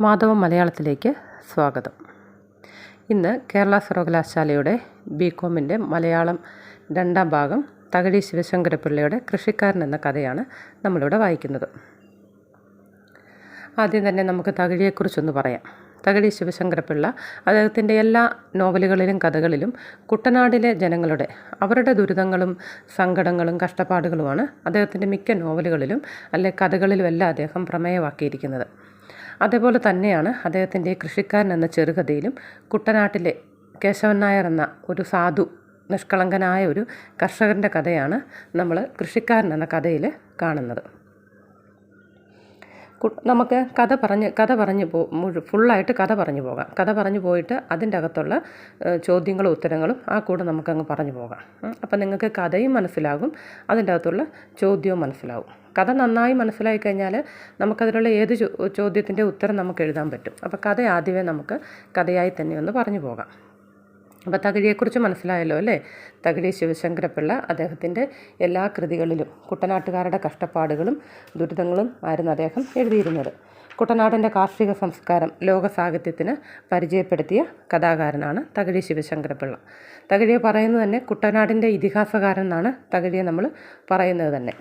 മാധവം മലയാളത്തിലേക്ക് സ്വാഗതം. ഇന്ന് കേരള സർവകലാശാലയുടെ ബി കോമിന്റെ മലയാളം രണ്ടാം ഭാഗം തകഴി ശിവശങ്കരപിള്ളയുടെ കൃഷിക്കാരൻ എന്ന കഥയാണ് നമ്മളിവിടെ വായിക്കുന്നത്. ആദ്യം തന്നെ നമുക്ക് തകഴിയെക്കുറിച്ചൊന്ന് പറയാം. തകഴി ശിവശങ്കരപിള്ള അദ്ദേഹത്തിന്റെ എല്ലാ നോവലുകളിലും കഥകളിലും കുട്ടനാടിലെ ജനങ്ങളുടെ അവരുടെ ദുരിതങ്ങളും സങ്കടങ്ങളും കഷ്ടപ്പാടുകളുമാണ് അദ്ദേഹത്തിന്റെ മിക്ക നോവലുകളിലും അല്ലെ കഥകളിലുമെല്ലാം അദ്ദേഹം പ്രമേയമാക്കിയിരിക്കുന്നത്. അതേപോലെ തന്നെയാണ് അദ്ദേഹത്തിന്റെ കൃഷിക്കാരൻ എന്ന ചെറുകഥയിലും കുട്ടനാട്ടിലെ കേശവൻ നായർ എന്ന ഒരു സാധു നിഷ്കളങ്കനായ ഒരു കർഷകന്റെ കഥയാണ് നമ്മൾ കൃഷിക്കാരൻ എന്ന കഥയിൽ കാണുന്നത്. നമുക്ക് കഥ പറഞ്ഞ് കഥ പറഞ്ഞ് പോ മുഴു ഫുള്ളായിട്ട് കഥ പറഞ്ഞു പോകാം. കഥ പറഞ്ഞു പോയിട്ട് അതിന്റെ അകത്തുള്ള ചോദ്യങ്ങളും ഉത്തരങ്ങളും ആ കൂടെ നമുക്കങ്ങ് പറഞ്ഞു പോകാം. അപ്പം നിങ്ങൾക്ക് കഥയും മനസ്സിലാകും അതിന്റെ അകത്തുള്ള ചോദ്യവും മനസ്സിലാവും. കഥ നന്നായി മനസ്സിലായി കഴിഞ്ഞാൽ നമുക്കതിലുള്ള ഏത് ചോദ്യത്തിന്റെ ഉത്തരം നമുക്ക് എഴുതാൻ പറ്റും. അപ്പോൾ കഥ ആദ്യമേ നമുക്ക് കഥയായി തന്നെ ഒന്ന് പറഞ്ഞു പോകാം. അപ്പോൾ തകഴിയെക്കുറിച്ച് മനസ്സിലായല്ലോ അല്ലേ? തകഴി ശിവശങ്കരപ്പിള്ള അദ്ദേഹത്തിന്റെ എല്ലാ കൃതികളിലും കുട്ടനാട്ടുകാരുടെ കഷ്ടപ്പാടുകളും ദുരിതങ്ങളും ആയിരുന്നു അദ്ദേഹം എഴുതിയിരുന്നത്. കുട്ടനാടിന്റെ കാർഷിക സംസ്കാരം ലോക സാഹിത്യത്തിന് പരിചയപ്പെടുത്തിയ കഥാകാരനാണ് തകഴി ശിവശങ്കരപ്പിള്ള. തകഴിയെ പറയുന്നത് തന്നെ കുട്ടനാടിന്റെ ഇതിഹാസകാരൻ എന്നാണ് തകഴിയെ നമ്മൾ പറയുന്നത് തന്നെ.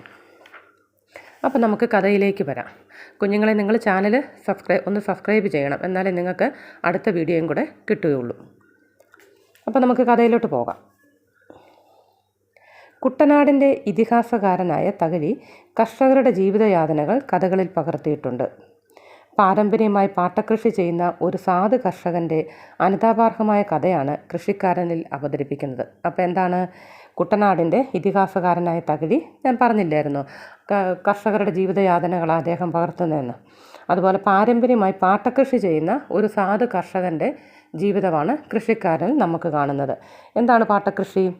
അപ്പോൾ നമുക്ക് കഥയിലേക്ക് വരാം. കുഞ്ഞുങ്ങളെ നിങ്ങൾ ചാനൽ സബ്സ്ക്രൈബ് ഒന്ന് സബ്സ്ക്രൈബ് ചെയ്യണം. എന്നാലേ നിങ്ങൾക്ക് അടുത്ത വീഡിയോയും കൂടെ കിട്ടുകയുള്ളൂ. അപ്പോൾ നമുക്ക് കഥയിലോട്ട് പോകാം. കുട്ടനാടിന്റെ ഇതിഹാസകാരനായ തകഴി കർഷകരുടെ ജീവിതയാതനകൾ കഥകളിൽ പകർത്തിയിട്ടുണ്ട്. പാരമ്പര്യമായി പാട്ടകൃഷി ചെയ്യുന്ന ഒരു സാധു കർഷകന്റെ അനിതാപാർഹമായ കഥയാണ് കൃഷിക്കാരനിൽ അവതരിപ്പിക്കുന്നത്. അപ്പോൾ എന്താണ് കുട്ടനാടിന്റെ ഇതിഹാസകാരനായ തകഴി ഞാൻ പറഞ്ഞില്ലായിരുന്നു. കർഷകരുടെ ജീവിതയാതനകളാണ് അദ്ദേഹം പകർത്തുന്നതെന്ന്. അതുപോലെ പാരമ്പര്യമായി പാട്ടകൃഷി ചെയ്യുന്ന ഒരു സാധു കർഷകന്റെ ജീവിതമാണ് കൃഷിക്കാരൻ നമുക്ക് കാണുന്നത്. എന്താണ് പാട്ടകൃഷി?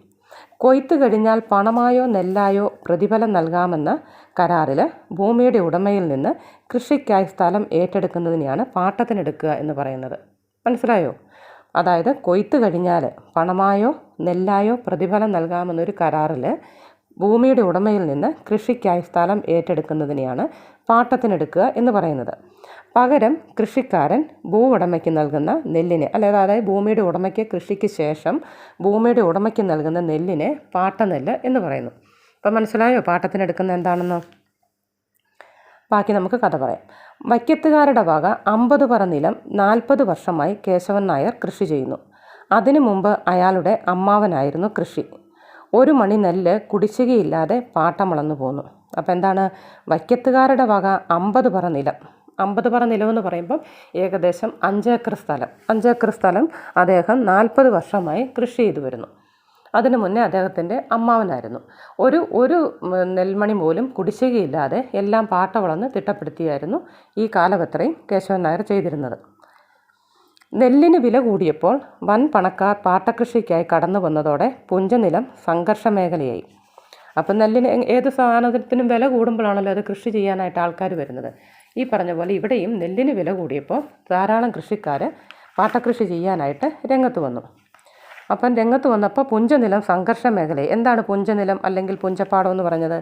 കൊയ്ത്ത് കഴിഞ്ഞാൽ പണമായോ നെല്ലായോ പ്രതിഫലം നൽകാമെന്ന കരാറിൽ ഭൂമിയുടെ ഉടമയിൽ നിന്ന് കൃഷിക്കായി സ്ഥലം ഏറ്റെടുക്കുന്നതിനെയാണ് പാട്ടത്തിനെടുക്കുക എന്ന് പറയുന്നത്. മനസ്സിലായോ? അതായത് കൊയ്ത്ത് കഴിഞ്ഞാൽ പണമായോ നെല്ലായോ പ്രതിഫലം നൽകാമെന്നൊരു കരാറിൽ ഭൂമിയുടെ ഉടമയിൽ നിന്ന് കൃഷിക്കായി സ്ഥലം ഏറ്റെടുക്കുന്നതിനെയാണ് പാട്ടത്തിനെടുക്കുക എന്ന് പറയുന്നത്. പകരം കൃഷിക്കാരൻ ഭൂ ഉടമയ്ക്ക് നൽകുന്ന നെല്ലിന് അല്ലെ അതായത് ഭൂമിയുടെ ഉടമയ്ക്ക് കൃഷിക്ക് ശേഷം ഭൂമിയുടെ ഉടമയ്ക്ക് നൽകുന്ന നെല്ലിനെ പാട്ടനെല്ല് എന്ന് പറയുന്നു. അപ്പം മനസ്സിലായോ? പാട്ടത്തിനെടുക്കുന്ന എന്താണെന്ന്? ബാക്കി നമുക്ക് കഥ പറയാം. വൈക്കത്തുകാരുടെ വക അമ്പത് പറ നിലം നാൽപ്പത് വർഷമായി കേശവൻ നായർ കൃഷി ചെയ്യുന്നു. അതിനു മുമ്പ് അയാളുടെ അമ്മാവനായിരുന്നു കൃഷി. ഒരു മണി നെല്ല് കുടിശ്ശികയില്ലാതെ പാട്ടമളന്നു പോന്നു. അപ്പോൾ എന്താണ്? വൈക്കത്തുകാരുടെ വക അമ്പത് പറ നിലം. അമ്പത് പറ നിലമെന്ന് പറയുമ്പം ഏകദേശം അഞ്ചേക്കർ സ്ഥലം. അഞ്ചേക്കർ സ്ഥലം അദ്ദേഹം നാൽപ്പത് വർഷമായി കൃഷി ചെയ്തു വരുന്നു. അതിനു മുന്നേ അദ്ദേഹത്തിന്റെ അമ്മാവനായിരുന്നു. ഒരു ഒരു നെൽമണി പോലും കുടിശ്ശികയില്ലാതെ എല്ലാം പാട്ട വളർന്ന് തിട്ടപ്പെടുത്തിയായിരുന്നു ഈ കാലമത്രയും കേശവൻ നായർ ചെയ്തിരുന്നത്. നെല്ലിന് വില കൂടിയപ്പോൾ വൻ പണക്കാർ പാട്ടകൃഷിക്കായി കടന്നു വന്നതോടെ പുഞ്ചനിലം സംഘർഷ മേഖലയായി അപ്പം നെല്ലിന് ഏത് സാധനത്തിനും വില കൂടുമ്പോഴാണല്ലോ അത് കൃഷി ചെയ്യാനായിട്ട് ആൾക്കാർ വരുന്നത്. ഈ പറഞ്ഞ പോലെ ഇവിടെയും നെല്ലിന് വില കൂടിയപ്പോൾ ധാരാളം കൃഷിക്കാർ പാട്ടകൃഷി ചെയ്യാനായിട്ട് രംഗത്ത് വന്നു. അപ്പം രംഗത്ത് വന്നപ്പോൾ പുഞ്ചനിലം സംഘർഷ മേഖല എന്താണ് പുഞ്ചനിലം അല്ലെങ്കിൽ പുഞ്ചപ്പാടം എന്ന് പറഞ്ഞത്?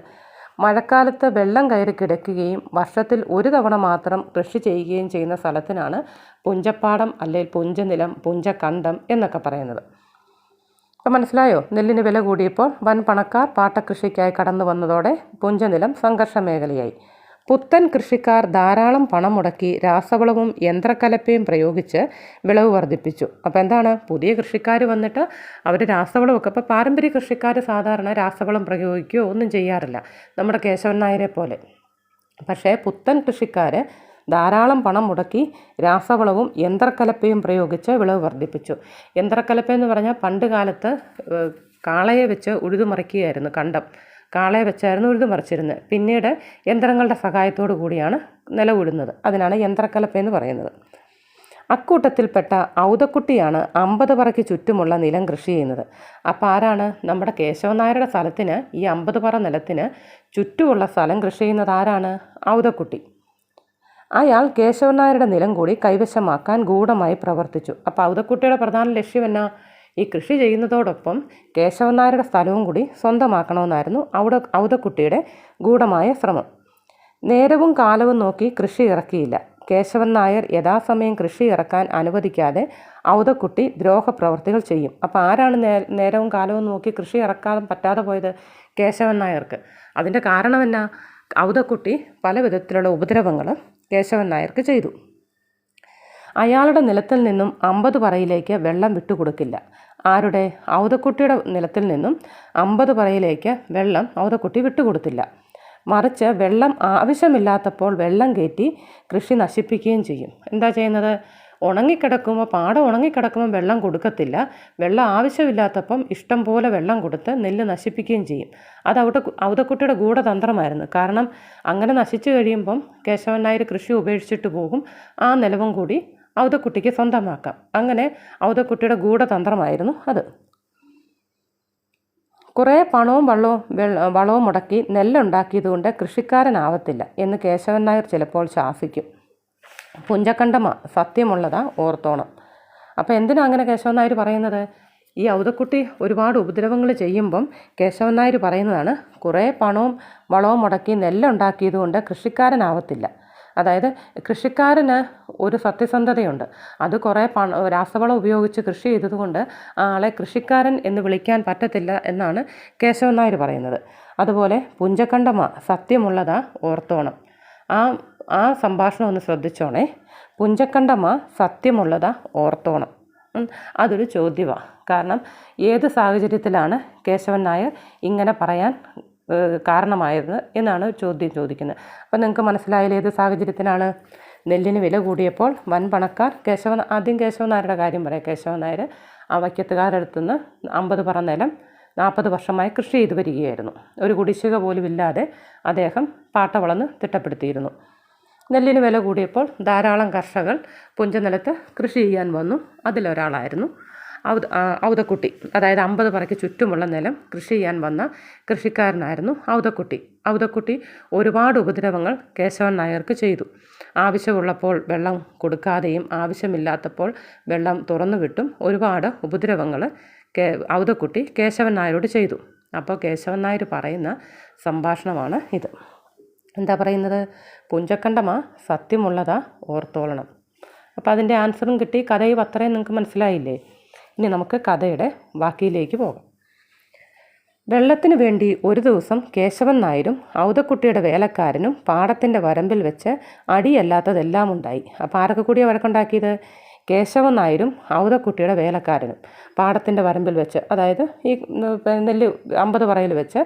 മഴക്കാലത്ത് വെള്ളം കയറി കിടക്കുകയും വർഷത്തിൽ ഒരു തവണ മാത്രം കൃഷി ചെയ്യുകയും ചെയ്യുന്ന സ്ഥലത്തിനാണ് പുഞ്ചപ്പാടം അല്ലെങ്കിൽ പുഞ്ചനിലം പുഞ്ചക്കണ്ടം എന്നൊക്കെ പറയുന്നത്. അപ്പം മനസ്സിലായോ? നെല്ലിന് വില കൂടിയപ്പോൾ വൻ പണക്കാർ പാട്ടകൃഷിക്കായി കടന്നു വന്നതോടെ പുഞ്ചനിലം സംഘർഷ മേഖലയായി. പുത്തൻ കൃഷിക്കാർ ധാരാളം പണം മുടക്കി രാസവളവും യന്ത്രക്കലപ്പയും പ്രയോഗിച്ച് വിളവ് വർദ്ധിപ്പിച്ചു. അപ്പോൾ എന്താണ്? പുതിയ കൃഷിക്കാർ വന്നിട്ട് അവർ രാസവളമൊക്കെ ഇപ്പോൾ പാരമ്പര്യ കൃഷിക്കാർ സാധാരണ രാസവളം പ്രയോഗിക്കുകയോ ഒന്നും ചെയ്യാറില്ല. നമ്മുടെ കേശവൻ നായരെ പോലെ. പക്ഷേ പുത്തൻ കൃഷിക്കാർ ധാരാളം പണം മുടക്കി രാസവളവും യന്ത്രക്കലപ്പയും പ്രയോഗിച്ച് വിളവ് വർദ്ധിപ്പിച്ചു. യന്ത്രക്കലപ്പ എന്ന് പറഞ്ഞാൽ പണ്ട് കാലത്ത് കാളയെ വെച്ച് ഉഴുതുമറിക്കുകയായിരുന്നു കണ്ടം. കാളയെ വെച്ചായിരുന്നു ഉഴുതുമറിച്ചിരുന്നത് പിന്നീട് യന്ത്രങ്ങളുടെ സഹായത്തോടു കൂടിയാണ് നിലവിടുന്നത്. അതിനാണ് യന്ത്രക്കലപ്പ എന്ന് പറയുന്നത്. അക്കൂട്ടത്തിൽപ്പെട്ട ഔതക്കുട്ടിയാണ് അമ്പത് പറയ്ക്ക് ചുറ്റുമുള്ള നിലം കൃഷി ചെയ്യുന്നത്. അപ്പോൾ ആരാണ് നമ്മുടെ കേശവൻ നായരുടെ സ്ഥലത്തിന് ഈ അമ്പത് പറ നിലത്തിന് ചുറ്റുമുള്ള സ്ഥലം കൃഷി ചെയ്യുന്നത് ആരാണ്? ഔതക്കുട്ടി. അയാൾ കേശവൻ നായരുടെ നിലം കൂടി കൈവശമാക്കാൻ ഗൂഢമായി പ്രവർത്തിച്ചു. അപ്പോൾ ഔതക്കുട്ടിയുടെ പ്രധാന ലക്ഷ്യം എന്നാ? ഈ കൃഷി ചെയ്യുന്നതോടൊപ്പം കേശവനായരുടെ സ്ഥലവും കൂടി സ്വന്തമാക്കണമെന്നായിരുന്നു അവിടെ ഔതക്കുട്ടിയുടെ ഗൂഢമായ ശ്രമം. നേരവും കാലവും നോക്കി കൃഷി ഇറക്കിയില്ല. കേശവൻ നായർ യഥാസമയം കൃഷി ഇറക്കാൻ അനുവദിക്കാതെ ഔതക്കുട്ടി ദ്രോഹപ്രവർത്തികൾ ചെയ്യും. അപ്പോൾ ആരാണ് നേരവും കാലവും നോക്കി കൃഷി ഇറക്കാൻ പറ്റാതെ പോയത് കേശവൻ നായർക്ക്? അതിന്റെ കാരണം എന്നാ ഔതക്കുട്ടി പല വിധത്തിലുള്ള ഉപദ്രവങ്ങൾ കേശവൻ നായർക്ക് ചെയ്തു. അയാളുടെ നിലത്തിൽ നിന്നും അമ്പത് പറയിലേക്ക് വെള്ളം വിട്ടുകൊടുക്കില്ല. ആരുടെ? ഔതക്കുട്ടിയുടെ നിലത്തിൽ നിന്നും അമ്പത് പറയിലേക്ക് വെള്ളം ഔതക്കുട്ടി വിട്ടുകൊടുത്തില്ല. മറിച്ച് വെള്ളം ആവശ്യമില്ലാത്തപ്പോൾ വെള്ളം കയറ്റി കൃഷി നശിപ്പിക്കുകയും ചെയ്യും. എന്താ ചെയ്യുന്നത്? ഉണങ്ങിക്കിടക്കുമ്പോൾ പാടം ഉണങ്ങിക്കിടക്കുമ്പോൾ വെള്ളം കൊടുക്കത്തില്ല. വെള്ളം ആവശ്യമില്ലാത്തപ്പം ഇഷ്ടം പോലെ വെള്ളം കൊടുത്ത് നെല്ല് നശിപ്പിക്കുകയും ചെയ്യും. അത് അവിടെ ഔതക്കുട്ടിയുടെ ഗൂഢതന്ത്രമായിരുന്നു. കാരണം അങ്ങനെ നശിച്ചു കഴിയുമ്പം കേശവൻ നായർ കൃഷി ഉപേക്ഷിച്ചിട്ട് പോകും. ആ നിലവും കൂടി ഔതക്കുട്ടിക്ക് സ്വന്തമാക്കാം. അങ്ങനെ ഔതക്കുട്ടിയുടെ ഗൂഢതന്ത്രമായിരുന്നു അത്. കുറേ പണവും വള്ളവും വെള്ള വളവും മുടക്കി നെല്ലുണ്ടാക്കിയതുകൊണ്ട് കൃഷിക്കാരനാവത്തില്ല എന്ന് കേശവൻ നായർ ചിലപ്പോൾ ശാസിക്കും. പുഞ്ചക്കണ്ടമ സത്യമുള്ളതാ ഓർത്തോണം. അപ്പോൾ എന്തിനാ അങ്ങനെ കേശവൻ നായർ പറയുന്നത്? ഈ ഔതക്കുട്ടി ഒരുപാട് ഉപദ്രവങ്ങൾ ചെയ്യുമ്പം കേശവൻ നായർ പറയുന്നതാണ് കുറേ പണവും വളവും മുടക്കി നെല്ലുണ്ടാക്കിയതുകൊണ്ട് കൃഷിക്കാരനാവത്തില്ല. അതായത് കൃഷിക്കാരന് ഒരു സത്യസന്ധതയുണ്ട്. അത് കുറേ പണ രാസവളം ഉപയോഗിച്ച് കൃഷി ചെയ്തതുകൊണ്ട് ആളെ കൃഷിക്കാരൻ എന്ന് വിളിക്കാൻ പറ്റത്തില്ല എന്നാണ് കേശവൻ നായർ പറയുന്നത്. അതുപോലെ പുഞ്ചക്കണ്ടമ സത്യമുള്ളതാ ഓർത്തോണം. ആ ആ സംഭാഷണം ഒന്ന് ശ്രദ്ധിച്ചോണേ. പുഞ്ചക്കണ്ടമ സത്യമുള്ളതാ ഓർത്തോണം. അതൊരു ചോദ്യമാണ് കാരണം ഏത് സാഹചര്യത്തിലാണ് കേശവൻ നായർ ഇങ്ങനെ പറയാൻ കാരണമായത് എന്നാണ് ചോദ്യം ചോദിക്കുന്നത്. അപ്പോൾ നിങ്ങൾക്ക് മനസ്സിലായാലും ഏത് സാഹചര്യത്തിലാണ് നെല്ലിന് വില കൂടിയപ്പോൾ വൻ പണക്കാർ കേശവൻ ആദ്യം കേശവൻ നായരുടെ കാര്യം പറയാം. കേശവൻ നായർ ആ വയ്ക്കത്തുകാരടുത്തു നിന്ന് അമ്പത് പറ നിലം നാൽപ്പത് വർഷമായി കൃഷി ചെയ്തു വരികയായിരുന്നു. ഒരു കുടിശ്ശിക പോലും ഇല്ലാതെ അദ്ദേഹം പാട്ട വളർന്ന് തിട്ടപ്പെടുത്തിയിരുന്നു. നെല്ലിന് വില കൂടിയപ്പോൾ ധാരാളം കർഷകർ പുഞ്ചനിലത്ത് കൃഷി ചെയ്യാൻ വന്നു. അതിലൊരാളായിരുന്നു. ഔതക്കുട്ടി അതായത് അമ്പത് പറയ്ക്ക് ചുറ്റുമുള്ള നിലം കൃഷി ചെയ്യാൻ വന്ന കൃഷിക്കാരനായിരുന്നു ഔതക്കുട്ടി ഔതക്കുട്ടി ഒരുപാട് ഉപദ്രവങ്ങൾ കേശവൻ നായർക്ക് ചെയ്തു. ആവശ്യമുള്ളപ്പോൾ വെള്ളം കൊടുക്കാതെയും ആവശ്യമില്ലാത്തപ്പോൾ വെള്ളം തുറന്നു വിട്ടും ഒരുപാട് ഉപദ്രവങ്ങൾ കേ ഔതക്കുട്ടി കേശവൻ നായരോട് ചെയ്തു. അപ്പോൾ കേശവൻ നായർ പറയുന്ന സംഭാഷണമാണ് ഇത്. എന്താ പറയുന്നത്? പുഞ്ചക്കണ്ടമാ സത്യമുള്ളതാ ഓർത്തോളണം. അപ്പോൾ അതിന്റെ ആൻസറും കിട്ടി. കഥയും അത്രയും നിങ്ങൾക്ക് മനസ്സിലായില്ലേ? ഇനി നമുക്ക് കഥയുടെ ബാക്കിയിലേക്ക് പോകാം. വെള്ളത്തിന് വേണ്ടി ഒരു ദിവസം കേശവൻ നായരും ഔതക്കുട്ടിയുടെ വേലക്കാരനും പാടത്തിന്റെ വരമ്പിൽ വെച്ച് അടിയല്ലാത്തതെല്ലാം ഉണ്ടായി. അപ്പോൾ ആരൊക്കെ കൂടിയാണ് വഴക്കുണ്ടാക്കിയത് കേശവൻ നായരും ഔതക്കുട്ടിയുടെ വേലക്കാരനും പാടത്തിന്റെ വരമ്പിൽ വെച്ച് അതായത് ഈ നെല്ല് അമ്പത് പറയിൽ വെച്ച്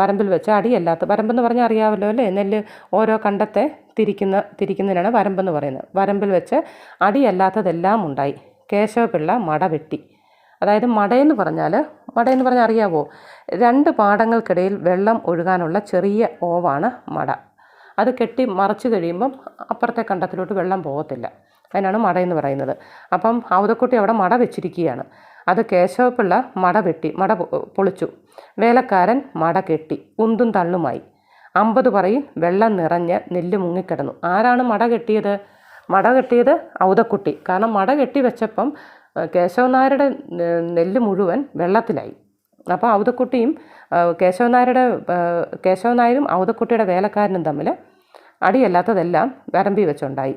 വരമ്പിൽ വെച്ച് അടിയല്ലാത്ത വരമ്പെന്ന് പറഞ്ഞാൽ അറിയാമല്ലോ അല്ലേ? നെല്ല് ഓരോ കണ്ടത്തെ തിരിക്കുന്ന തിരിക്കുന്നതിനാണ് വരമ്പെന്ന് പറയുന്നത്. വരമ്പിൽ വെച്ച് അടിയല്ലാത്തതെല്ലാം ഉണ്ടായി. കേശവപിള്ള മട വെട്ടി അതായത് മടയെന്ന് പറഞ്ഞാൽ മടയെന്ന് പറഞ്ഞാൽ അറിയാവോ? രണ്ട് പാടങ്ങൾക്കിടയിൽ വെള്ളം ഒഴുകാനുള്ള ചെറിയ ഓവാണ് മട. അത് കെട്ടി മറച്ചു കഴിയുമ്പം അപ്പുറത്തെ കണ്ടത്തിലോട്ട് വെള്ളം പോകത്തില്ല. അതിനാണ് മടയെന്ന് പറയുന്നത്. അപ്പം ഔതക്കുട്ടി അവിടെ മട വെച്ചിരിക്കുകയാണ്. അത് കേശവപിള്ള മട വെട്ടി മട പൊളിച്ചു. വേലക്കാരൻ മട കെട്ടി ഉന്തും തള്ളുമായി. അമ്പത് പറയിൽ വെള്ളം നിറഞ്ഞ് നെല്ല് മുങ്ങിക്കിടന്നു. ആരാണ് മട കെട്ടിയത്? മട കെട്ടിയത് ഔതക്കുട്ടി. കാരണം മട കെട്ടി വെച്ചപ്പം ഏഹ്, കേശവൻ നായരുടെ നെ- നെല്ല് മുഴുവൻ വെള്ളത്തിലായി. അപ്പോൾ ഔതക്കുട്ടിയും കേശവനായരുടെ കേശവനായരും ഔതക്കുട്ടിയുടെ വേലക്കാരനും തമ്മിൽ അടിയല്ലാത്തതെല്ലാം വരമ്പി വെച്ചുണ്ടായി.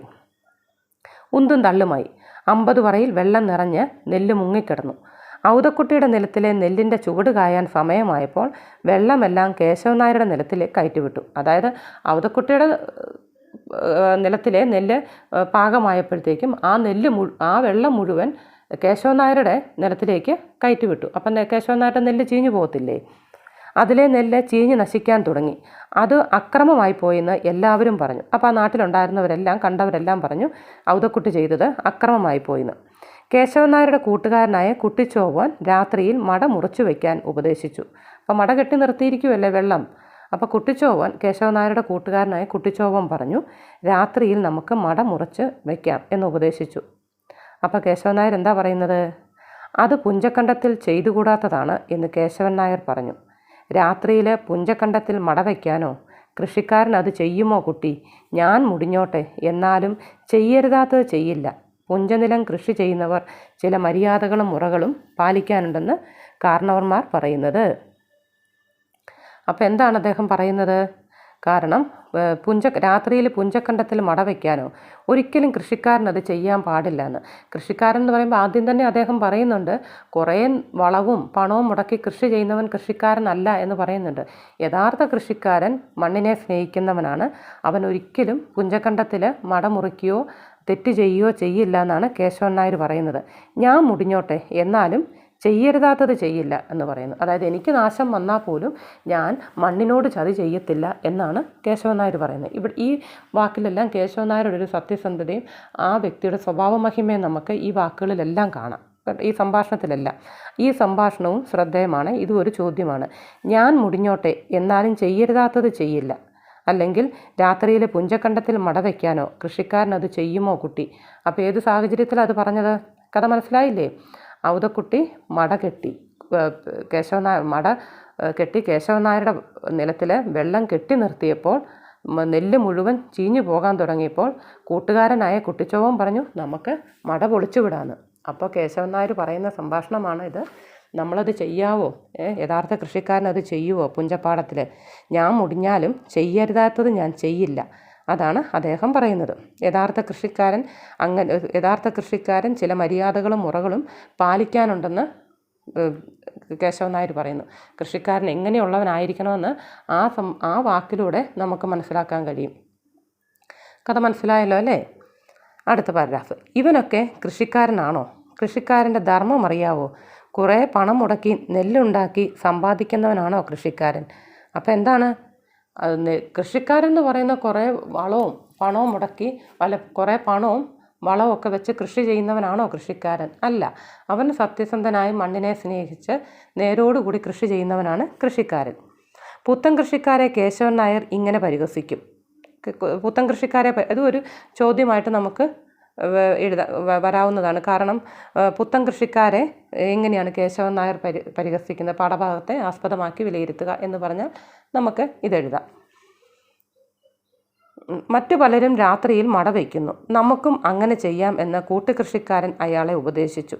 ഉന്തും തള്ളുമായി. അമ്പത് പറയിൽ വെള്ളം നിറഞ്ഞ് നെല്ല് മുങ്ങിക്കിടന്നു. ഔതക്കുട്ടിയുടെ നിലത്തിലെ നെല്ലിന്റെ ചുവട് കായാൻ സമയമായപ്പോൾ വെള്ളമെല്ലാം കേശവനായരുടെ നിലത്തിലേക്ക് കയറ്റിവിട്ടു. അതായത് ഔതക്കുട്ടിയുടെ നിലത്തിലെ നെല്ല് പാകമായപ്പോഴത്തേക്കും ആ നെല്ല് മു ആ വെള്ളം മുഴുവൻ കേശവൻ നായരുടെ നിലത്തിലേക്ക് കയറ്റിവിട്ടു. അപ്പം കേശവ നായരുടെ നെല്ല് ചീഞ്ഞു പോകത്തില്ലേ? അതിലെ നെല്ല് ചീഞ്ഞ് നശിക്കാൻ തുടങ്ങി. അത് അക്രമമായി പോയെന്ന് എല്ലാവരും പറഞ്ഞു. അപ്പോൾ ആ നാട്ടിലുണ്ടായിരുന്നവരെല്ലാം കണ്ടവരെല്ലാം പറഞ്ഞു ഔതക്കുട്ടി ചെയ്തത് അക്രമമായി പോയെന്ന്. കേശവൻ നായരുടെ കൂട്ടുകാരനായ കുട്ടിച്ചോവൻ രാത്രിയിൽ മട മുറിച്ചു വയ്ക്കാൻ ഉപദേശിച്ചു. അപ്പോൾ മട കെട്ടി നിർത്തിയിരിക്കുമല്ലേ വെള്ളം? അപ്പോൾ കുട്ടിച്ചോവൻ കേശവനായരുടെ കൂട്ടുകാരനായ കുട്ടിച്ചോവൻ പറഞ്ഞു രാത്രിയിൽ നമുക്ക് മട മുറിച്ച് വയ്ക്കാം എന്ന് ഉപദേശിച്ചു. അപ്പോൾ കേശവനായർ എന്താ പറയുന്നത്? അത് പുഞ്ചക്കണ്ടത്തിൽ ചെയ്തുകൂടാത്തതാണ് എന്ന് കേശവൻ നായർ പറഞ്ഞു. രാത്രിയിൽ പുഞ്ചക്കണ്ടത്തിൽ മട വയ്ക്കാനോ കൃഷിക്കാരൻ അത് ചെയ്യുമോ കുട്ടി? ഞാൻ മുടിഞ്ഞോട്ടെ എന്നാലും ചെയ്യരുതാത്തത് ചെയ്യില്ല. പുഞ്ചനിലം കൃഷി ചെയ്യുന്നവർ ചില മര്യാദകളും മുറകളും പാലിക്കാനുണ്ടെന്ന് കാരണവർമാർ പറയുന്നത്. അപ്പോൾ എന്താണ് അദ്ദേഹം പറയുന്നത്? കാരണം പുഞ്ച രാത്രിയിൽ പുഞ്ചക്കണ്ടത്തിൽ മട വയ്ക്കാനോ ഒരിക്കലും കൃഷിക്കാരൻ അത് ചെയ്യാൻ പാടില്ല എന്ന് കൃഷിക്കാരൻ എന്ന് പറയുമ്പോൾ ആദ്യം തന്നെ അദ്ദേഹം പറയുന്നുണ്ട് കുറേ വളവും പണവും മുടക്കി കൃഷി ചെയ്യുന്നവൻ കൃഷിക്കാരനല്ല എന്ന് പറയുന്നുണ്ട്. യഥാർത്ഥ കൃഷിക്കാരൻ മണ്ണിനെ സ്നേഹിക്കുന്നവനാണ്. അവൻ ഒരിക്കലും പുഞ്ചക്കണ്ടത്തിൽ മട മുറിക്കുകയോ തെറ്റ് ചെയ്യുകയോ ചെയ്യില്ല എന്നാണ് കേശവൻ നായർ പറയുന്നത്. ഞാൻ മുടിഞ്ഞോട്ടെ എന്നാലും ചെയ്യരുതാത്തത് ചെയ്യില്ല എന്ന് പറയുന്നു. അതായത് എനിക്ക് നാശം വന്നാൽ പോലും ഞാൻ മണ്ണിനോട് ചതി ചെയ്യത്തില്ല എന്നാണ് കേശവൻ നായർ പറയുന്നത്. ഇവിടെ ഈ വാക്കിലെല്ലാം കേശവൻ നായരുടെ ഒരു സത്യസന്ധതയും ആ വ്യക്തിയുടെ സ്വഭാവ മഹിമയും നമുക്ക് ഈ വാക്കുകളിലെല്ലാം കാണാം. ഈ സംഭാഷണത്തിലല്ല. ഈ സംഭാഷണവും ശ്രദ്ധേയമാണ്. ഇതും ഒരു ചോദ്യമാണ്. ഞാൻ മുടിഞ്ഞോട്ടെ എന്നാലും ചെയ്യരുതാത്തത് ചെയ്യില്ല. അല്ലെങ്കിൽ രാത്രിയിലെ പുഞ്ചക്കണ്ടത്തിൽ മട വയ്ക്കാനോ കൃഷിക്കാരൻ അത് ചെയ്യുമോ കുട്ടി? അപ്പോൾ ഏത് സാഹചര്യത്തിലാണ് അത് പറഞ്ഞത്? കഥ മനസ്സിലായില്ലേ? ഔതക്കുട്ടി മട കെട്ടി. കേശവനാ മട കെട്ടി കേശവനായരുടെ നിലത്തിൽ വെള്ളം കെട്ടി നിർത്തിയപ്പോൾ നെല്ല് മുഴുവൻ ചീഞ്ഞു പോകാൻ തുടങ്ങിയപ്പോൾ കൂട്ടുകാരനായ കുട്ടിച്ചോവൻ പറഞ്ഞു നമുക്ക് മട പൊളിച്ചു വിടാന്ന്. അപ്പോൾ കേശവൻ നായർ പറയുന്ന സംഭാഷണമാണ് ഇത്. നമ്മളത് ചെയ്യാവോ? യഥാർത്ഥ കൃഷിക്കാരനത് ചെയ്യുവോ പുഞ്ചപ്പാടത്തിൽ ഞാൻ മുടിഞ്ഞാലും ചെയ്യരുതാത്തത് ഞാൻ ചെയ്യില്ല. അതാണ് അദ്ദേഹം പറയുന്നത്. യഥാർത്ഥ കൃഷിക്കാരൻ അങ്ങനെ യഥാർത്ഥ കൃഷിക്കാരൻ ചില മര്യാദകളും മുറകളും പാലിക്കാനുണ്ടെന്ന് കേശവൻ നായർ പറയുന്നു. കൃഷിക്കാരൻ എങ്ങനെയുള്ളവനായിരിക്കണമെന്ന് ആ ആ വാക്കിലൂടെ നമുക്ക് മനസ്സിലാക്കാൻ കഴിയും. കഥ മനസ്സിലായല്ലോ അല്ലേ? അടുത്ത പാരഗ്രാഫ്. ഇവനൊക്കെ കൃഷിക്കാരനാണോ? കൃഷിക്കാരന്റെ ധർമ്മം അറിയാവോ? കുറേ പണം മുടക്കി നെല്ലുണ്ടാക്കി സമ്പാദിക്കുന്നവനാണോ കൃഷിക്കാരൻ? അപ്പോൾ എന്താണ് കൃഷിക്കാരെന്ന് പറയുന്ന കുറേ വളവും പണവും മുടക്കി വല കുറേ പണവും വളമൊക്കെ വെച്ച് കൃഷി ചെയ്യുന്നവനാണോ കൃഷിക്കാരൻ? അല്ല. അവൻ സത്യസന്ധനായി മണ്ണിനെ സ്നേഹിച്ച് നേരോടുകൂടി കൃഷി ചെയ്യുന്നവനാണ് കൃഷിക്കാരൻ. പുത്തൻ കൃഷിക്കാരെ കേശവൻ നായർ ഇങ്ങനെ പരിഹസിക്കും. പുത്തൻ കൃഷിക്കാരെ ഇതൊരു ചോദ്യമായിട്ട് നമുക്ക് എഴുതാ വരാവുന്നതാണ്. കാരണം പുത്തൻ കൃഷിക്കാരെ എങ്ങനെയാണ് കേശവൻ നായർ പരി പരിഹസിക്കുന്നത് പാഠഭാഗത്തെ ആസ്പദമാക്കി വിലയിരുത്തുക എന്ന് പറഞ്ഞാൽ നമുക്ക് ഇതെഴുതാം. മറ്റു പലരും രാത്രിയിൽ മട വയ്ക്കുന്നു. നമുക്കും അങ്ങനെ ചെയ്യാം എന്ന് കൂട്ടുകൃഷിക്കാരൻ അയാളെ ഉപദേശിച്ചു.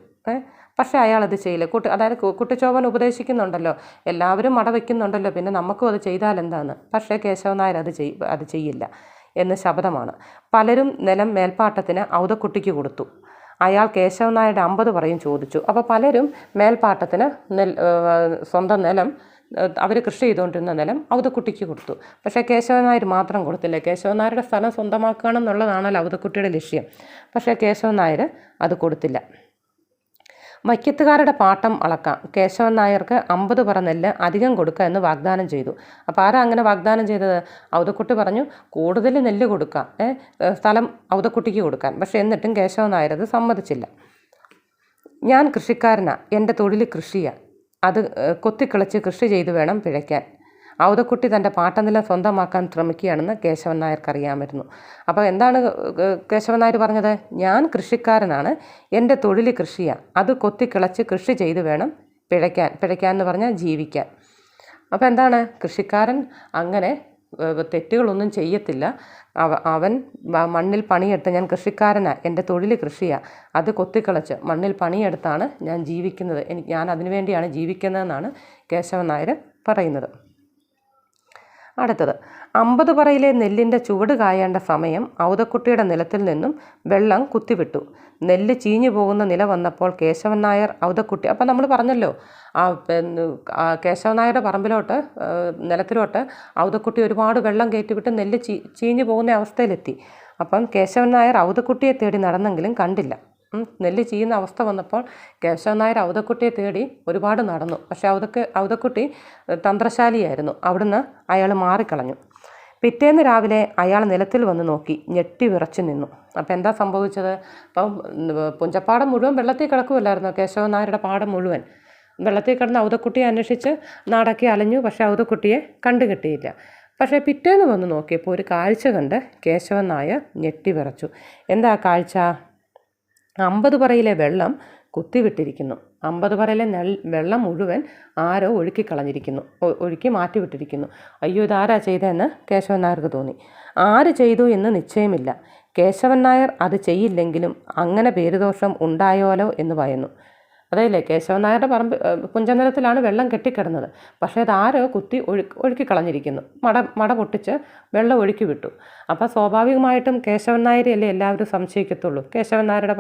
പക്ഷേ അയാൾ അത് ചെയ്യില്ല. കുട്ടി അതായത് കുട്ടിച്ചോവൻ ഉപദേശിക്കുന്നുണ്ടല്ലോ. എല്ലാവരും മട വയ്ക്കുന്നുണ്ടല്ലോ. പിന്നെ നമുക്കും അത് ചെയ്താൽ എന്താണ്? പക്ഷേ കേശവൻ നായർ അത് ചെയ് അത് ചെയ്യില്ല. എന്ന് ശബ്ദമാണ് പലരും നിലം മേൽപ്പാട്ടത്തിന് ഔതക്കുട്ടിക്ക് കൊടുത്തു. അയാൾ കേശവൻ നായരുടെ അമ്പത് പറയും ചോദിച്ചു. അപ്പോൾ പലരും മേൽപ്പാട്ടത്തിന് നെൽ സ്വന്തം നിലം അവർ കൃഷി ചെയ്തുകൊണ്ടിരുന്ന നിലം ഔതക്കുട്ടിക്ക് കൊടുത്തു. പക്ഷേ കേശവൻ നായർ മാത്രം കൊടുത്തില്ല. കേശവൻ നായരുടെ സ്ഥലം സ്വന്തമാക്കുകയാണെന്നുള്ളതാണല്ലോ അവതക്കുട്ടിയുടെ ലക്ഷ്യം. പക്ഷേ കേശവൻ നായർ അത് കൊടുത്തില്ല. മയ്ക്കത്തുകാരുടെ പാട്ടം അളക്കാം. കേശവൻ നായർക്ക് അമ്പത് പറ നെല്ല് അധികം കൊടുക്കുക എന്ന് വാഗ്ദാനം ചെയ്തു. അപ്പോൾ ആരാ അങ്ങനെ വാഗ്ദാനം ചെയ്തത്? ഔതക്കുട്ടി പറഞ്ഞു കൂടുതൽ നെല്ല് കൊടുക്കാം. സ്ഥലം ഔതക്കുട്ടിക്ക് കൊടുക്കാൻ. പക്ഷേ എന്നിട്ടും കേശവൻ നായർ അത് സമ്മതിച്ചില്ല. ഞാൻ കൃഷിക്കാരനാണ് എന്റെ തൊഴിൽ കൃഷിയാണ് അത് കൊത്തിക്കിളച്ച് കൃഷി ചെയ്തു വേണം പിഴയ്ക്കാൻ. ഔതക്കുട്ടി തന്റെ പാട്ടനിലം സ്വന്തമാക്കാൻ ശ്രമിക്കുകയാണെന്ന് കേശവൻ നായർക്ക് അറിയാമായിരുന്നു അപ്പോൾ എന്താണ് കേശവൻ നായർ പറഞ്ഞത്? ഞാൻ കൃഷിക്കാരനാണ് എന്റെ തൊഴിൽ കൃഷിയാണ് അത് കൊത്തിക്കിളച്ച് കൃഷി ചെയ്ത് വേണം പിഴയ്ക്കാൻ പിഴയ്ക്കാൻ എന്ന് പറഞ്ഞാൽ ജീവിക്കാൻ. അപ്പോൾ എന്താണ് കൃഷിക്കാരൻ അങ്ങനെ തെറ്റുകളൊന്നും ചെയ്യത്തില്ല. അവ അവൻ മണ്ണിൽ പണിയെടുത്ത് ഞാൻ കൃഷിക്കാരനാണ് എന്റെ തൊഴിൽ കൃഷിയാണ് അത് കൊത്തിക്കളച്ച് മണ്ണിൽ പണിയെടുത്താണ് ഞാൻ ജീവിക്കുന്നത് എനിക്ക് ഞാൻ അതിനുവേണ്ടിയാണ് ജീവിക്കുന്നതെന്നാണ് കേശവൻ നായർ പറയുന്നത്. അടുത്തത്. അമ്പത് പറയിലെ നെല്ലിന്റെ ചുവട് കായേണ്ട സമയം ഔതക്കുട്ടിയുടെ നിലത്തിൽ നിന്നും വെള്ളം കുത്തിവിട്ടു. നെല്ല് ചീഞ്ഞു പോകുന്ന നില വന്നപ്പോൾ കേശവൻ നായർ ഔതക്കുട്ടി അപ്പം നമ്മൾ പറഞ്ഞല്ലോ ആ കേശവൻ നായരുടെ പറമ്പിലോട്ട് നിലത്തിലോട്ട് ഔതക്കുട്ടി ഒരുപാട് വെള്ളം കയറ്റിവിട്ട് നെല്ല് ചീ ചീഞ്ഞു പോകുന്ന അവസ്ഥയിലെത്തി. അപ്പം കേശവൻ നായർ ഔതക്കുട്ടിയെ തേടി നടന്നെങ്കിലും കണ്ടില്ല. നെല്ല് ചെയ്യുന്ന അവസ്ഥ വന്നപ്പോൾ കേശവൻ നായർ ഔതക്കുട്ടിയെ തേടി ഒരുപാട് നടന്നു. പക്ഷേ ഔതക്ക് ഔതക്കുട്ടി തന്ത്രശാലിയായിരുന്നു. അവിടുന്ന് അയാൾ മാറിക്കളഞ്ഞു. പിറ്റേന്ന് രാവിലെ അയാൾ നിലത്തിൽ വന്ന് നോക്കി ഞെട്ടി വിറച്ചു നിന്നു. അപ്പം എന്താ സംഭവിച്ചത്? അപ്പം പുഞ്ചപ്പാടം മുഴുവൻ വെള്ളത്തിൽ കിടക്കുമല്ലായിരുന്നു കേശവൻ നായരുടെ പാടം മുഴുവൻ? വെള്ളത്തിൽ കിടന്ന് ഔതക്കുട്ടിയെ അന്വേഷിച്ച് നാടക്കി അലഞ്ഞു പക്ഷേ ഔതക്കുട്ടിയെ കണ്ടുകിട്ടിയില്ല പക്ഷേ പിറ്റേന്ന് വന്ന് നോക്കിയപ്പോൾ ഒരു കാഴ്ച കണ്ട് കേശവൻ നായർ ഞെട്ടി വിറച്ചു. എന്താ കാഴ്ച? അമ്പത് പറയിലെ വെള്ളം കുത്തിവിട്ടിരിക്കുന്നു. അമ്പത് പറയിലെ നെൽ വെള്ളം മുഴുവൻ ആരോ ഒഴുക്കി കളഞ്ഞിരിക്കുന്നു. ഒഴുക്കി മാറ്റിവിട്ടിരിക്കുന്നു. അയ്യോ ഇതാരാ ചെയ്തതെന്ന് കേശവൻ നായർക്ക് തോന്നി. ആര് ചെയ്തു എന്ന് നിശ്ചയമില്ല. കേശവൻ നായർ അത് ചെയ്യില്ലെങ്കിലും അങ്ങനെ പേരുദോഷം ഉണ്ടായോലോ എന്ന് പറയുന്നു. അതേല്ലേ കേശവൻ നായരുടെ പറമ്പ് പുഞ്ചനിലത്തിലാണ് വെള്ളം കെട്ടിക്കിടന്നത്. പക്ഷേ അത് ആരോ കുത്തി ഒഴുക്കി ഒഴുക്കി കളഞ്ഞിരിക്കുന്നു. മട മട പൊട്ടിച്ച് വെള്ളം ഒഴുക്കി വിട്ടു. അപ്പോൾ സ്വാഭാവികമായിട്ടും കേശവൻ നായരെയല്ലേ എല്ലാവരും സംശയിക്കത്തുള്ളൂ. കേശവൻ നായരുടെ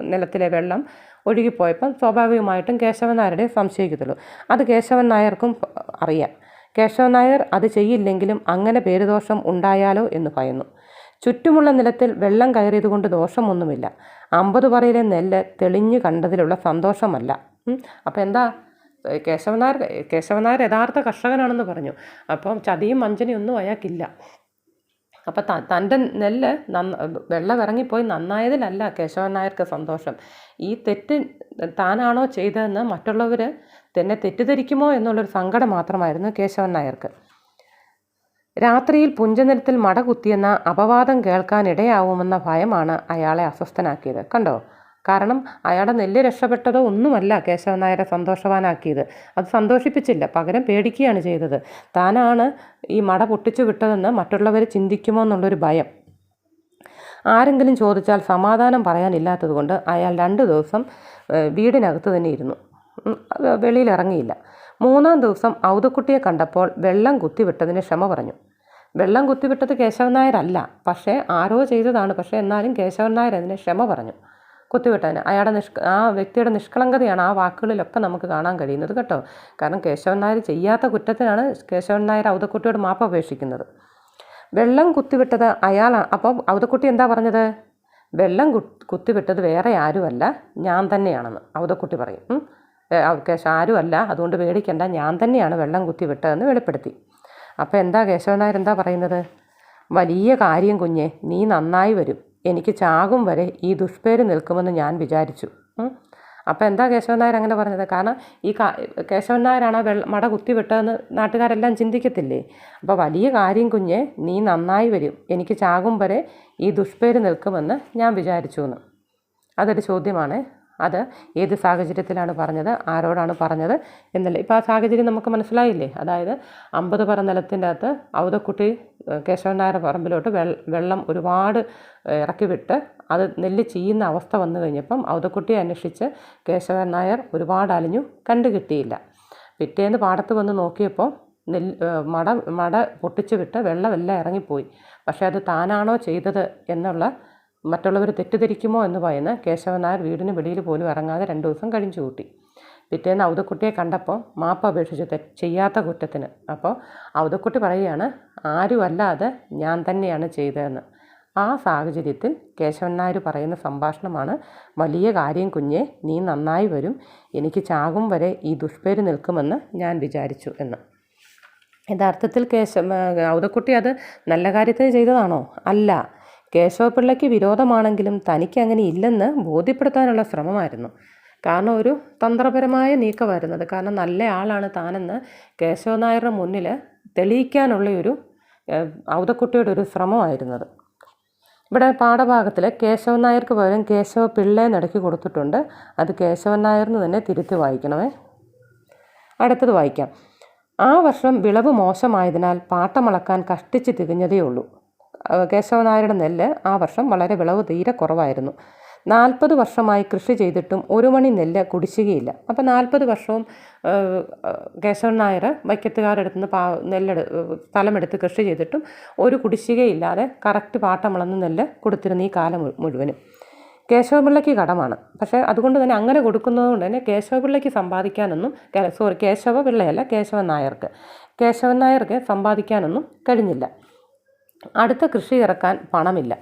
നിലത്തിലെ വെള്ളം ഒഴുകിപ്പോയപ്പം സ്വാഭാവികമായിട്ടും കേശവൻ നായരുടെ സംശയിക്കത്തുള്ളൂ. അത് കേശവൻ നായർക്കും അറിയാം. കേശവൻ നായർ അത് ചെയ്യില്ലെങ്കിലും അങ്ങനെ പേരുദോഷം ഉണ്ടായാലോ എന്ന് ഭയന്നു ചുറ്റുമുള്ള നിലത്തിൽ വെള്ളം കയറിയതുകൊണ്ട് ദോഷമൊന്നുമില്ല. അമ്പത് പറയിലെ നെല്ല് തെളിഞ്ഞു കണ്ടതിലുള്ള സന്തോഷമല്ല. അപ്പോൾ എന്താ? കേശവനാർ നായർ യഥാർത്ഥ കർഷകനാണെന്ന് പറഞ്ഞു. അപ്പം ചതിയും വഞ്ചനയും ഒന്നും അയാൾക്കില്ല. അപ്പം ത തന്റെ നെല്ല് നന്ന വെള്ളം ഇറങ്ങിപ്പോയി നന്നായതിലല്ല കേശവൻ നായർക്ക് സന്തോഷം. ഈ തെറ്റ് താനാണോ ചെയ്തതെന്ന് മറ്റുള്ളവർ തന്നെ തെറ്റിദ്ധരിക്കുമോ എന്നുള്ളൊരു സങ്കടം മാത്രമായിരുന്നു കേശവൻ നായർക്ക്. രാത്രിയിൽ പുഞ്ചനിലത്തിൽ മട കുത്തിയെന്ന അപവാദം കേൾക്കാനിടയാവുമെന്ന ഭയമാണ് അയാളെ അസ്വസ്ഥനാക്കിയത്. കണ്ടോ? കാരണം അയാളുടെ നെല്ല് രക്ഷപ്പെട്ടതോ ഒന്നുമല്ല കേശവൻ നായരെ സന്തോഷവാനാക്കിയത്. അത് സന്തോഷിപ്പിച്ചില്ല. പകരം പേടിക്കുകയാണ് ചെയ്തത്. താനാണ് ഈ മട പൊട്ടിച്ചു വിട്ടതെന്ന് മറ്റുള്ളവർ ചിന്തിക്കുമോ എന്നുള്ളൊരു ഭയം. ആരെങ്കിലും ചോദിച്ചാൽ സമാധാനം പറയാനില്ലാത്തതുകൊണ്ട് അയാൾ രണ്ട് ദിവസം വീടിനകത്ത് തന്നെ ഇരുന്നു. വെളിയിൽ ഇറങ്ങിയില്ല. മൂന്നാം ദിവസം ഔതക്കുട്ടിയെ കണ്ടപ്പോൾ വെള്ളം കുത്തിവിട്ടതിന് ക്ഷമ പറഞ്ഞു. വെള്ളം കുത്തിവിട്ടത് കേശവൻ നായരല്ല പക്ഷേ ആരോ ചെയ്തതാണ് പക്ഷേ എന്നാലും കേശവൻ നായർ അതിനെ ക്ഷമ പറഞ്ഞു. കുത്തിവിട്ടതിന്. അയാളുടെ നിഷ് ആ വ്യക്തിയുടെ നിഷ്കളങ്കതയാണ് ആ വാക്കുകളിലൊക്കെ നമുക്ക് കാണാൻ കഴിയുന്നത് കേട്ടോ. കാരണം കേശവൻ നായർ ചെയ്യാത്ത കുറ്റത്തിനാണ് കേശവൻ നായർ ഔതക്കുട്ടിയോട് മാപ്പ് അപേക്ഷിക്കുന്നത്. വെള്ളം കുത്തിവിട്ടത് അയാളാണ് അപ്പോൾ ഔതക്കുട്ടി എന്താ പറഞ്ഞത്? വെള്ളം കുത്തിവിട്ടത് വേറെ ആരുമല്ല ഞാൻ തന്നെയാണെന്ന് ഔതക്കുട്ടി പറയും. കേശ ആരുമല്ല അതുകൊണ്ട് പേടിക്കണ്ട. ഞാൻ തന്നെയാണ് വെള്ളം കുത്തിവിട്ടതെന്ന് വെളിപ്പെടുത്തി. അപ്പോൾ എന്താ കേശവനായർ എന്താ പറയുന്നത്? വലിയ കാര്യം കുഞ്ഞെ നീ നന്നായി വരും. എനിക്ക് ചാകും വരെ ഈ ദുഷ്പേര് നിൽക്കുമെന്ന് ഞാൻ വിചാരിച്ചു. അപ്പോൾ എന്താ കേശവൻ നായർ അങ്ങനെ പറഞ്ഞത്? കാരണം ഈ കാ കേശവൻ നായരാണ് വെള്ള മട കുത്തിവിട്ടതെന്ന് നാട്ടുകാരെല്ലാം ചിന്തിക്കത്തില്ലേ? അപ്പോൾ വലിയ കാര്യം കുഞ്ഞെ നീ നന്നായി വരും. എനിക്ക് ചാകും വരെ ഈ ദുഷ്പേര് നിൽക്കുമെന്ന് ഞാൻ വിചാരിച്ചു എന്ന് അതൊരു ചോദ്യമാണ്. അത് ഏത് സാഹചര്യത്തിലാണ് പറഞ്ഞത് ആരോടാണ് പറഞ്ഞത് എന്നല്ല. ഇപ്പോൾ ആ സാഹചര്യം നമുക്ക് മനസ്സിലായില്ലേ? അതായത് അമ്പത് പറ നിലത്തിന്റെ അകത്ത് ഔതക്കുട്ടി കേശവനായ പറമ്പിലോട്ട് വെള്ളം ഒരുപാട് ഇറക്കി വിട്ട് അത് നെല്ല് ചെയ്യുന്ന അവസ്ഥ വന്നു കഴിഞ്ഞപ്പം ഔതക്കുട്ടിയെ അന്വേഷിച്ച് കേശവൻ നായർ ഒരുപാട് അലിഞ്ഞു. കണ്ടു കിട്ടിയില്ല. പിറ്റേന്ന് പാടത്ത് വന്ന് നോക്കിയപ്പോൾ നെല്ല് മട മട പൊട്ടിച്ചു വിട്ട് വെള്ളമെല്ലാം ഇറങ്ങിപ്പോയി. പക്ഷേ അത് താനാണോ ചെയ്തത് എന്നുള്ള മറ്റുള്ളവർ തെറ്റിദ്ധരിക്കുമോ എന്ന് ഭയന്ന് കേശവൻ നായർ വീടിന് വെളിയിൽ പോലും ഇറങ്ങാതെ രണ്ട് ദിവസം കഴിച്ചു കൂട്ടി. പിറ്റേന്ന് ഔതക്കുട്ടിയെ കണ്ടപ്പോൾ മാപ്പ് അപേക്ഷിച്ചു ചെയ്യാത്ത കുറ്റത്തിന്. അപ്പോൾ ഔതക്കുട്ടി പറയുകയാണ് ആരുമല്ലാതെ ഞാൻ തന്നെയാണ് ചെയ്തതെന്ന്. ആ സാഹചര്യത്തിൽ കേശവൻ നായർ പറയുന്ന സംഭാഷണമാണ് വലിയ കാര്യം കുഞ്ഞെ നീ നന്നായി വരും. എനിക്ക് ചാകും വരെ ഈ ദുഷ്പേര് നിൽക്കുമെന്ന് ഞാൻ വിചാരിച്ചു എന്ന്. യഥാർത്ഥത്തിൽ കേശവ ഔതക്കുട്ടി അത് നല്ല കാര്യത്തിന് ചെയ്തതാണോ? അല്ല. കേശവപിള്ളയ്ക്ക് വിരോധമാണെങ്കിലും തനിക്ക് അങ്ങനെ ഇല്ലെന്ന് ബോധ്യപ്പെടുത്താനുള്ള ശ്രമമായിരുന്നു. കാരണം ഒരു തന്ത്രപരമായ നീക്കമായിരുന്നു അത് കാരണം നല്ല ആളാണ് താനെന്ന് കേശവ നായരുടെ മുന്നിൽ തെളിയിക്കാനുള്ള ഒരു ഔതക്കുട്ടിയുടെ ഒരു ശ്രമമായിരുന്നത്. ഇവിടെ പാഠഭാഗത്തിൽ കേശവൻ നായർക്ക് പകരം കേശവ പിള്ളയെ നടക്കി കൊടുത്തിട്ടുണ്ട്. അത് കേശവൻ നായർന്ന് തന്നെ തിരുത്തി വായിക്കണമേ. അടുത്തത് വായിക്കാം. ആ വർഷം വിളവ് മോശമായതിനാൽ പാട്ടമളക്കാൻ കഷ്ടിച്ച് തികഞ്ഞതേ ഉള്ളൂ അഹ് കേശവൻ നായരുടെ നെല്ല് ആ വർഷം വളരെ വിളവ് തീരെ കുറവായിരുന്നു. നാൽപ്പത് വർഷമായി കൃഷി ചെയ്തിട്ടും ഒരു മണി നെല്ല് കുടിശ്ശികയില്ല. അപ്പോൾ നാൽപ്പത് വർഷവും കേശവൻ നായർ വൈക്കത്തുകാരടുത്ത് നിന്ന് പാ നെല്ലെടു സ്ഥലമെടുത്ത് കൃഷി ചെയ്തിട്ടും ഒരു കുടിശ്ശികയില്ലാതെ കറക്റ്റ് പാട്ടമിളന്ന് നെല്ല് കൊടുത്തിരുന്നു ഈ കാലം മുഴുവനും. കേശവപിള്ളയ്ക്ക് കടമാണ്. പക്ഷേ അതുകൊണ്ട് തന്നെ അങ്ങനെ കൊടുക്കുന്നതുകൊണ്ട് തന്നെ കേശവപിള്ളയ്ക്ക് സമ്പാദിക്കാനൊന്നും സോറി കേശവ പിള്ളയല്ല കേശവൻ നായർക്ക്. കേശവൻ നായർക്ക് സമ്പാദിക്കാനൊന്നും കഴിഞ്ഞില്ല. അടുത്ത കൃഷി ഇറക്കാൻ പണമില്ല.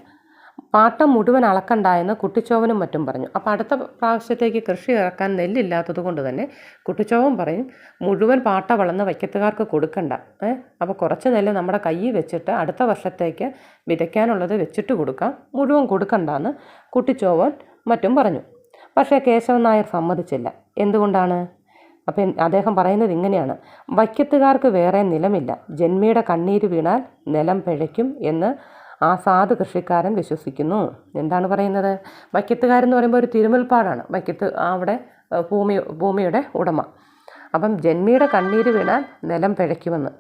പാട്ടം മുഴുവൻ അളക്കണ്ടായെന്ന് കുട്ടിച്ചോവനും മറ്റും പറഞ്ഞു. അപ്പോൾ അടുത്ത പ്രാവശ്യത്തേക്ക് കൃഷി ഇറക്കാൻ നെല്ലില്ലാത്തത് കൊണ്ട് തന്നെ കുട്ടിച്ചോവൻ പറയും മുഴുവൻ പാട്ട വളർന്ന് വയ്ക്കത്തുകാർക്ക് കൊടുക്കണ്ട. ഏ അപ്പോൾ കുറച്ച് നെല്ല് നമ്മുടെ കയ്യിൽ വെച്ചിട്ട് അടുത്ത വർഷത്തേക്ക് വിതയ്ക്കാനുള്ളത് വെച്ചിട്ട് കൊടുക്കാം. മുഴുവൻ കൊടുക്കണ്ടെന്ന് കുട്ടിച്ചോവൻ മറ്റും പറഞ്ഞു. പക്ഷേ കേശവൻ നായർ സമ്മതിച്ചില്ല. എന്തുകൊണ്ടാണ്? അപ്പം അദ്ദേഹം പറയുന്നത് ഇങ്ങനെയാണ്. വൈക്കത്തുകാർക്ക് വേറെ നിലമില്ല. ജന്മിയുടെ കണ്ണീര് വീണാൽ നിലം പിഴയ്ക്കും എന്ന് ആ സാധു കൃഷിക്കാരൻ വിശ്വസിക്കുന്നു. എന്താണ് പറയുന്നത്? വൈക്കത്തുകാരെന്ന് പറയുമ്പോൾ ഒരു തിരുമുൽപ്പാടാണ്. വൈക്കത്ത് അവിടെ ഭൂമി ഭൂമിയുടെ ഉടമ. അപ്പം ജന്മിയുടെ കണ്ണീര് വീണാൽ നിലം പിഴയ്ക്കുമെന്ന്.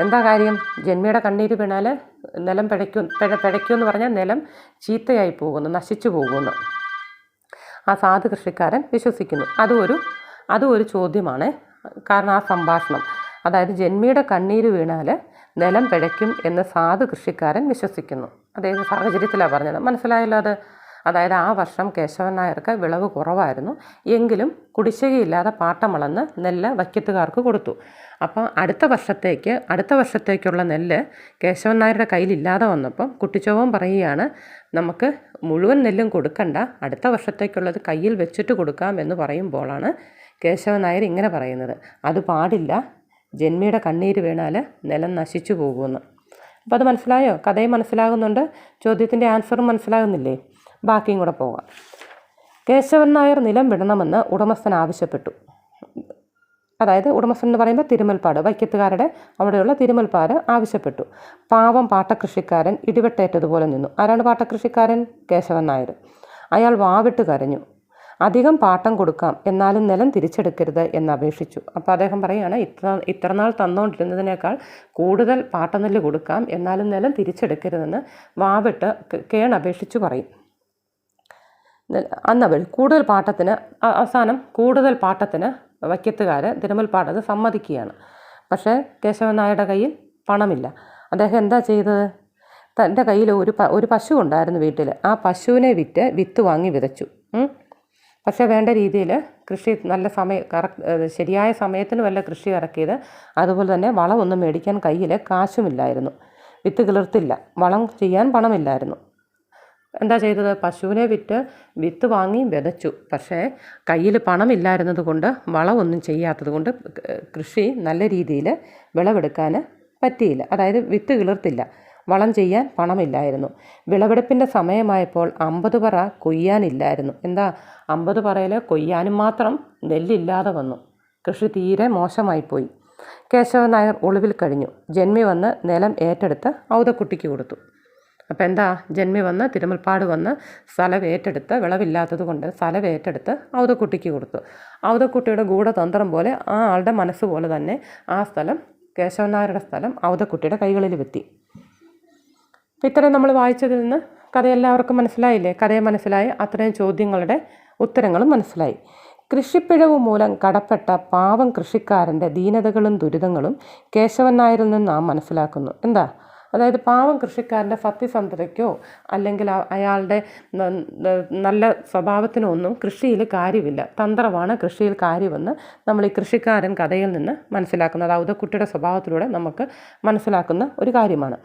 എന്താ കാര്യം? ജന്മിയുടെ കണ്ണീര് വീണാൽ നിലം പിഴയ്ക്കും പിഴ പിഴയ്ക്കുമെന്ന് പറഞ്ഞാൽ നിലം ചീത്തയായി പോകുന്നു നശിച്ചു പോകുന്നു. ആ സാധു കൃഷിക്കാരൻ വിശ്വസിക്കുന്നു. അതും ഒരു അതും ഒരു ചോദ്യമാണ്. കാരണം ആ സംഭാഷണം അതായത് ജന്മിയുടെ കണ്ണീര് വീണാൽ നിലം പിഴയ്ക്കും എന്ന് സാധു കൃഷിക്കാരൻ വിശ്വസിക്കുന്നു. അതേത് സാഹചര്യത്തിലാണ് പറഞ്ഞത്? മനസ്സിലായല്ലോ അത്. അതായത് ആ വർഷം കേശവൻ നായർക്ക് വിളവ് കുറവായിരുന്നു. എങ്കിലും കുടിശ്ശികയില്ലാതെ പാട്ടമളന്ന് നെല്ല് വയ്ക്കത്തുകാർക്ക് കൊടുത്തു. അപ്പോൾ അടുത്ത വർഷത്തേക്ക് അടുത്ത വർഷത്തേക്കുള്ള നെല്ല് കേശവൻ നായരുടെ കയ്യിലില്ലാതെ വന്നപ്പം കുട്ടിച്ചോവൻ പറയുകയാണ് നമുക്ക് മുഴുവൻ നെല്ലും കൊടുക്കണ്ട. അടുത്ത വർഷത്തേക്കുള്ളത് കയ്യിൽ വെച്ചിട്ട് കൊടുക്കാം എന്ന് പറയുമ്പോഴാണ് കേശവൻ നായർ ഇങ്ങനെ പറയുന്നത് അത് പാടില്ല ജന്മിയുടെ കണ്ണീര് വീണാൽ നിലം നശിച്ചു പോകുമെന്ന് അപ്പോൾ അത് മനസ്സിലായോ? കഥയും മനസ്സിലാകുന്നുണ്ട് ചോദ്യത്തിന്റെ ആൻസറും മനസ്സിലാകുന്നില്ലേ? ബാക്കിയും കൂടെ പോകാം. കേശവൻ നായർ നിലം വിടണമെന്ന് ഉടമസ്ഥൻ ആവശ്യപ്പെട്ടു. അതായത് ഉടമസ്ഥൻ എന്ന് പറയുമ്പോൾ തിരുമൽപ്പാട് വൈക്കത്തുകാരുടെ അവിടെയുള്ള തിരുമൽപ്പാട് ആവശ്യപ്പെട്ടു. പാവം പാട്ടകൃഷിക്കാരൻ ഇടിവെട്ടേറ്റതുപോലെ നിന്നു. ആരാണ് പാട്ടകൃഷിക്കാരൻ? കേശവൻ നായർ. അയാൾ വാവിട്ട് കരഞ്ഞു. അധികം പാട്ടം കൊടുക്കാം എന്നാലും നിലം തിരിച്ചെടുക്കരുത് എന്ന് അപേക്ഷിച്ചു. അപ്പോൾ അദ്ദേഹം പറയുകയാണ് ഇത്ര ഇത്രനാൾ തന്നുകൊണ്ടിരുന്നതിനേക്കാൾ കൂടുതൽ പാട്ടനെല്ല് കൊടുക്കാം എന്നാലും നിലം തിരിച്ചെടുക്കരുതെന്ന് വാവിട്ട് കേൺ അപേക്ഷിച്ചു പറയും. അന്നവൾ കൂടുതൽ പാട്ടത്തിന് അവസാനം കൂടുതൽ പാട്ടത്തിന് വയ്ക്കത്തുകാർ പാട്ടത് സമ്മതിക്കുകയാണ്. പക്ഷേ കേശവൻ നായരുടെ കയ്യിൽ പണമില്ല. അദ്ദേഹം എന്താ ചെയ്തത്? തന്റെ കയ്യിൽ ഒരു ഒരു പശു ഉണ്ടായിരുന്നു വീട്ടിൽ. ആ പശുവിനെ വിറ്റ് വിത്ത് വാങ്ങി വിതച്ചു. പക്ഷേ വേണ്ട രീതിയിൽ കൃഷി നല്ല സമയം കറക്റ്റ് ശരിയായ സമയത്തിന് വല്ല കൃഷി ഇറക്കിയത് അതുപോലെ തന്നെ വളമൊന്നും മേടിക്കാൻ കയ്യിൽ കാശുമില്ലായിരുന്നു. വിത്ത് കിളിർത്തില്ല. വളം ചെയ്യാൻ പണമില്ലായിരുന്നു. എന്താ ചെയ്തത്? പശുവിനെ വിറ്റ് വിത്ത് വാങ്ങി വിതച്ചു. പക്ഷേ കയ്യിൽ പണമില്ലായിരുന്നത് കൊണ്ട് വളമൊന്നും ചെയ്യാത്തത് കൊണ്ട് കൃഷി നല്ല രീതിയിൽ വിളവെടുക്കാൻ പറ്റിയില്ല. അതായത് വിത്ത് കിളിർത്തില്ല. വളം ചെയ്യാൻ പണമില്ലായിരുന്നു. വിളവെടുപ്പിന്റെ സമയമായപ്പോൾ അമ്പത് പറ കൊയ്യാനില്ലായിരുന്നു എന്താ? അമ്പത് പറയിൽ കൊയ്യാനും മാത്രം നെല്ലില്ലാതെ വന്നു. കൃഷി തീരെ മോശമായിപ്പോയി. കേശവ നായർ ഒളിവിൽ കഴിഞ്ഞു. ജന്മി വന്ന് നിലം ഏറ്റെടുത്ത് ഔതക്കുട്ടിക്ക് കൊടുത്തു. അപ്പോൾ എന്താ? ജന്മി വന്ന് തിരുമൽപ്പാട് വന്ന് സ്ഥലം ഏറ്റെടുത്ത് വിളവില്ലാത്തത് കൊണ്ട് സ്ഥലം ഏറ്റെടുത്ത് ഔതക്കുട്ടിക്ക് കൊടുത്തു. ഔതക്കുട്ടിയുടെ ഗൂഢതന്ത്രം പോലെ ആ ആളുടെ മനസ്സ് പോലെ തന്നെ ആ സ്ഥലം കേശവനായരുടെ സ്ഥലം ഔതക്കുട്ടിയുടെ കൈകളിൽ എത്തി ഇത്രയും നമ്മൾ വായിച്ചതിൽ നിന്ന് കഥ എല്ലാവർക്കും മനസ്സിലായില്ലേ? കഥയെ മനസ്സിലായി അത്രയും ചോദ്യങ്ങളുടെ ഉത്തരങ്ങളും മനസ്സിലായി. കൃഷിപ്പിഴവ് മൂലം കടപ്പെട്ട പാവം കൃഷിക്കാരന്റെ ദീനതകളും ദുരിതങ്ങളും കേശവൻ നായരിൽ നിന്ന് നാം മനസ്സിലാക്കുന്നു. എന്താ? അതായത് പാവം കൃഷിക്കാരന്റെ സത്യസന്ധതയ്ക്കോ അല്ലെങ്കിൽ അയാളുടെ നല്ല സ്വഭാവത്തിനോ ഒന്നും കൃഷിയിൽ കാര്യമില്ല. തന്ത്രമാണ് കൃഷിയിൽ കാര്യമെന്ന് നമ്മൾ ഈ കൃഷിക്കാരൻ കഥയിൽ നിന്ന് മനസ്സിലാക്കുന്നത്. കുട്ടിയുടെ സ്വഭാവത്തിലൂടെ നമുക്ക് മനസ്സിലാക്കുന്ന ഒരു കാര്യമാണ്.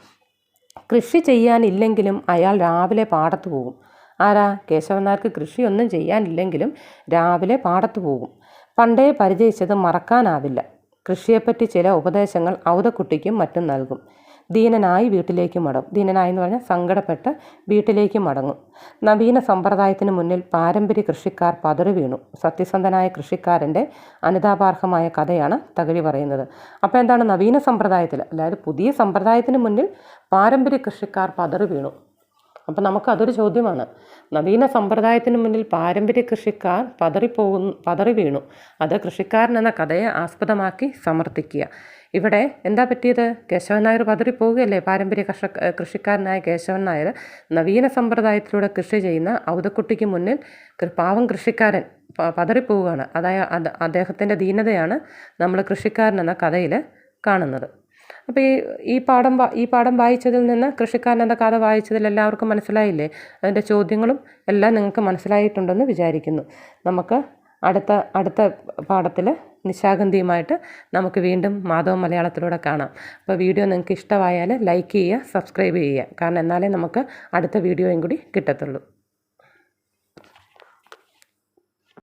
കൃഷി ചെയ്യാനില്ലെങ്കിലും അയാൾ രാവിലെ പാടത്ത് പോകും. ആരാ? കേശവനാർക്ക് കൃഷിയൊന്നും ചെയ്യാനില്ലെങ്കിലും രാവിലെ പാടത്ത് പോകും. പണ്ടേ പരിചയിച്ചത് മറക്കാനാവില്ല. കൃഷിയെപ്പറ്റി ചില ഉപദേശങ്ങൾ ഔതക്കുട്ടിക്കും മറ്റും നൽകും. ദീനനായി വീട്ടിലേക്ക് മടങ്ങും. ദീനനായി എന്ന് പറഞ്ഞാൽ സങ്കടപ്പെട്ട് വീട്ടിലേക്ക് മടങ്ങും. നവീന സമ്പ്രദായത്തിന് മുന്നിൽ പാരമ്പര്യ കൃഷിക്കാർ പതറി വീണു. സത്യസന്ധനായ കൃഷിക്കാരന്റെ അനിതാപാർഹമായ കഥയാണ് തകഴി പറയുന്നത്. അപ്പോൾ എന്താണ് നവീന സമ്പ്രദായത്തിൽ? അതായത് പുതിയ സമ്പ്രദായത്തിന് മുന്നിൽ പാരമ്പര്യ കൃഷിക്കാർ പതറി വീണു. അപ്പം നമുക്കതൊരു ചോദ്യമാണ്. നവീന സമ്പ്രദായത്തിന് മുന്നിൽ പാരമ്പര്യ കൃഷിക്കാർ പതറിപ്പോകുന്നു പതറി വീണു. അത് കൃഷിക്കാരൻ എന്ന കഥയെ ആസ്പദമാക്കി സമർത്ഥിക്കുക. ഇവിടെ എന്താ പറ്റിയത്? കേശവൻ നായർ പതറിപ്പോവുകയല്ലേ പാരമ്പര്യ കർഷ കൃഷിക്കാരനായ കേശവൻ നായർ നവീന സമ്പ്രദായത്തിലൂടെ കൃഷി ചെയ്യുന്ന ഔതക്കുട്ടിക്ക് മുന്നിൽ പാവം കൃഷിക്കാരൻ പതറിപ്പോവുകയാണ് അതായത് അദ്ദേഹത്തിന്റെ ദീനതയാണ് നമ്മൾ കൃഷിക്കാരൻ എന്ന കഥയിൽ കാണുന്നത്. അപ്പോൾ ഈ ഈ പാഠം ഈ പാഠം വായിച്ചതിൽ നിന്ന് കൃഷിക്കാരൻ എന്ന കഥ വായിച്ചതിൽ എല്ലാവർക്കും മനസ്സിലായില്ലേ? അതിന്റെ ചോദ്യങ്ങളും എല്ലാം നിങ്ങൾക്ക് മനസ്സിലായിട്ടുണ്ടെന്ന് വിചാരിക്കുന്നു. നമുക്ക് അടുത്ത അടുത്ത പാഠത്തിൽ നിശാഗന്ധിയുമായിട്ട് നമുക്ക് വീണ്ടും മാധവ മലയാളത്തിലൂടെ കാണാം. അപ്പോൾ വീഡിയോ നിങ്ങൾക്ക് ഇഷ്ടമായാൽ ലൈക്ക് ചെയ്യുക സബ്സ്ക്രൈബ് ചെയ്യുക. കാരണം എന്നാലേ നമുക്ക് അടുത്ത വീഡിയോയും കൂടി കിട്ടത്തുള്ളൂ.